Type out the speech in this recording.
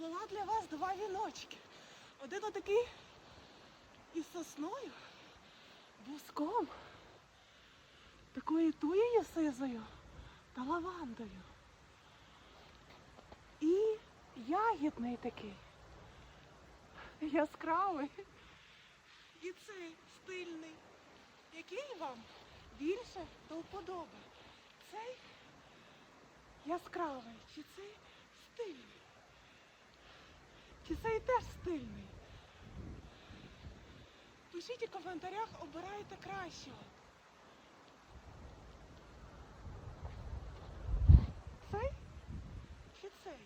сплела для вас два віночки. Один отакий із сосною, буском, такою туєю сизою та лавандою. І ягідний такий. Яскравий. І цей стильний. Який вам більше до вподоби? Цей яскравий, чи цей? І цей теж стильний. Пишіть у коментарях, обирайте кращого. Цей чи цей?